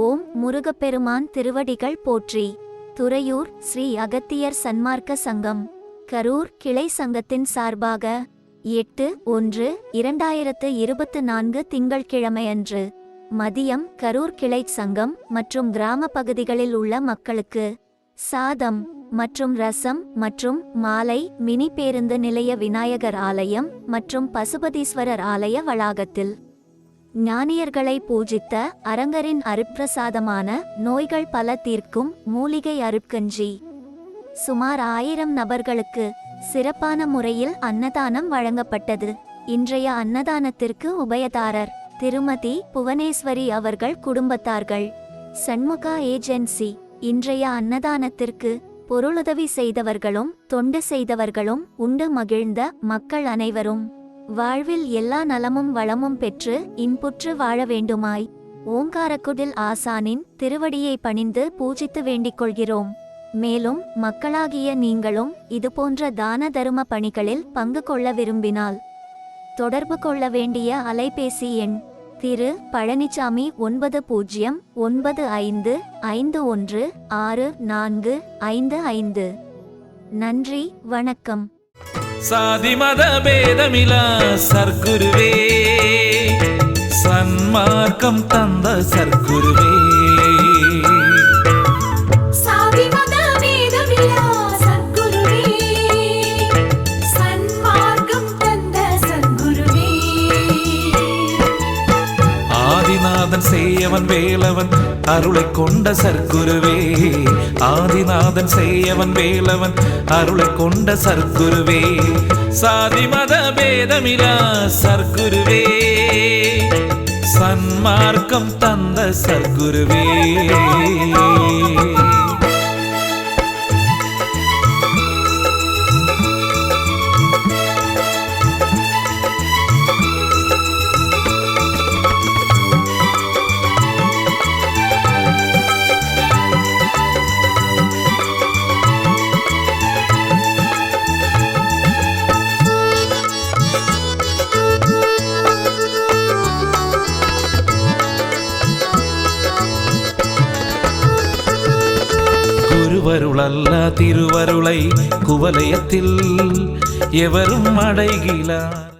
ஓம் முருகப்பெருமான் திருவடிகள் போற்றி. துறையூர் ஸ்ரீ அகத்தியர் சன்மார்க்க சங்கம். கரூர் கிளை சங்கத்தின் சார்பாக எட்டு ஒன்று இரண்டாயிரத்து இருபத்து நான்கு திங்கள்கிழமையன்று மதியம் கரூர் கிளை சங்கம் மற்றும் கிராம பகுதிகளில் உள்ள மக்களுக்கு சாதம் மற்றும் ரசம் மற்றும் மாலை மினி பேருந்து நிலைய விநாயகர் ஆலயம் மற்றும் பசுபதீஸ்வரர் ஆலய வளாகத்தில் ஞானியர்களை பூஜித்த அரங்கரின் அருப்பிரசாதமான நோய்கள் பல தீர்க்கும் மூலிகை அருட்கஞ்சி. சுமார் ஆயிரம் நபர்களுக்கு சிறப்பான முறையில் அன்னதானம் வழங்கப்பட்டது. இன்றைய அன்னதானத்திற்கு உபயதாரர் திருமதி புவனேஸ்வரி அவர்கள் குடும்பத்தார்கள். சண்முகா ஏஜென்சி இன்றைய அன்னதானத்திற்கு பொருளுதவி செய்தவர்களும் தொண்டு செய்தவர்களும் உண்டு மகிழ்ந்த மக்கள் அனைவரும். வாழ்வில் எல்லா நலமும் வளமும் பெற்று இன்புற்று வாழ வேண்டுமாய். ஓங்காரக்குடில் ஆசானின் திருவடியை பணிந்து பூஜித்து வேண்டிக் கொள்கிறோம். மேலும் மக்களாகிய நீங்களும் இதுபோன்ற தான தரும பணிகளில் பங்கு கொள்ள விரும்பினால். தொடர்பு கொள்ள வேண்டிய அலைபேசி எண் திரு பழனிசாமி ஒன்பது பூஜ்ஜியம் ஒன்பது ஐந்து ஐந்து ஒன்று ஆறு நான்கு ஐந்து ஐந்து. நன்றி வணக்கம். சாதி மத பேதமிலா சர்க்குருவே சன்மார்க்கம் தந்த சர்க்குரு செய்யவன் வேலவன் அருளை கொண்ட சர்க்குருவே. ஆதிநாதன் செய்யவன் வேலவன் அருளை கொண்ட சர்க்குருவே. சாதி மத பேதமிலா சர்க்குருவே. சன்மார்க்கம் தந்த சர்க்குருவே. குருவருளல்ல திருவருளை குவலயத்தில் எவரும் அடைகிறார்